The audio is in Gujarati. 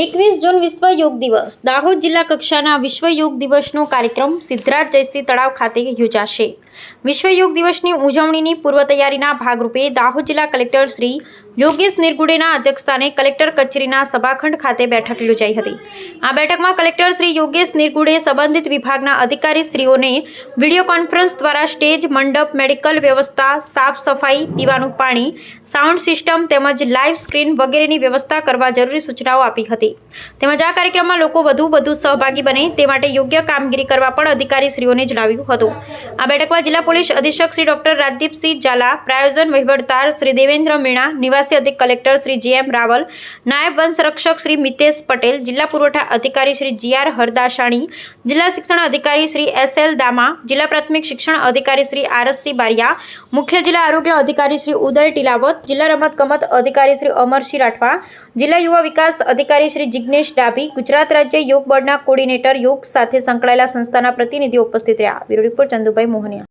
એકવીસ જૂન વિશ્વ યોગ દિવસ. દાહોદ જિલ્લા કક્ષાના વિશ્વ યોગ દિવસનો કાર્યક્રમ સિદ્ધરાજ જયસિંહ તળાવ ખાતે યોજાશે. વિશ્વ યોગ દિવસની ઉજવણીની પૂર્વ તૈયારીના ભાગરૂપે દાહોદ જિલ્લા કલેક્ટર શ્રી યોગેશ નિર્ગુડેના અધ્યક્ષસ્થાને કલેક્ટર કચેરીના સભાખંડ ખાતે બેઠક યોજાઈ હતી. આ બેઠકમાં કલેક્ટર શ્રી યોગેશ નિર્ગુડે સંબંધિત વિભાગના અધિકારી શ્રીઓને વીડિયો કોન્ફરન્સ દ્વારા સ્ટેજ, મંડપ, મેડિકલ વ્યવસ્થા, સાફ સફાઈ, પીવાનું પાણી, સાઉન્ડ સિસ્ટમ તેમજ લાઇવ સ્ક્રીન વગેરેની વ્યવસ્થા કરવા જરૂરી સૂચનાઓ આપી હતી. તેમજ આ કાર્યક્રમમાં લોકો વધુ વધુ સહભાગી બને તે માટે યોગ્ય કામગીરી કરવા પણ અધિકારી શ્રીઓને જણાવ્યું હતું. આ બેઠકમાં જિલ્લા પોલીસ અધિક્ષક શ્રી ડોક્ટર રાજદીપસિંહ ઝાલા, પ્રાયોજન વહીવટદાર શ્રી દેવેન્દ્ર મીણા, નિવાસી અધિક કલેક્ટર શ્રી જે રાવલ, નાયબ સંરક્ષક શ્રી મિતેશ પટેલ, જિલ્લા પુરવઠા અધિકારી શ્રી જી આર હરદાસાણી, જિલ્લા શિક્ષણ અધિકારી શ્રી એસ એલ દામા, જિલ્લા પ્રાથમિક શિક્ષણ અધિકારી શ્રી આરસસી બારિયા, મુખ્ય જિલ્લા આરોગ્ય અધિકારી શ્રી ઉદય ટીલાવત, જિલ્લા રમત ગમત અધિકારી શ્રી અમરસિંહ રાઠવા, જિલ્લા યુવા વિકાસ અધિકારી શ્રી જિજ્ઞેશ ડાભી, ગુજરાત રાજ્ય યોગ બોર્ડના કોર્ડિનેટર યોગ સાથે સંકળાયેલા સંસ્થાના પ્રતિનિધિઓ ઉપસ્થિત રહ્યા. Bureau report Chandubhai Mohaniya.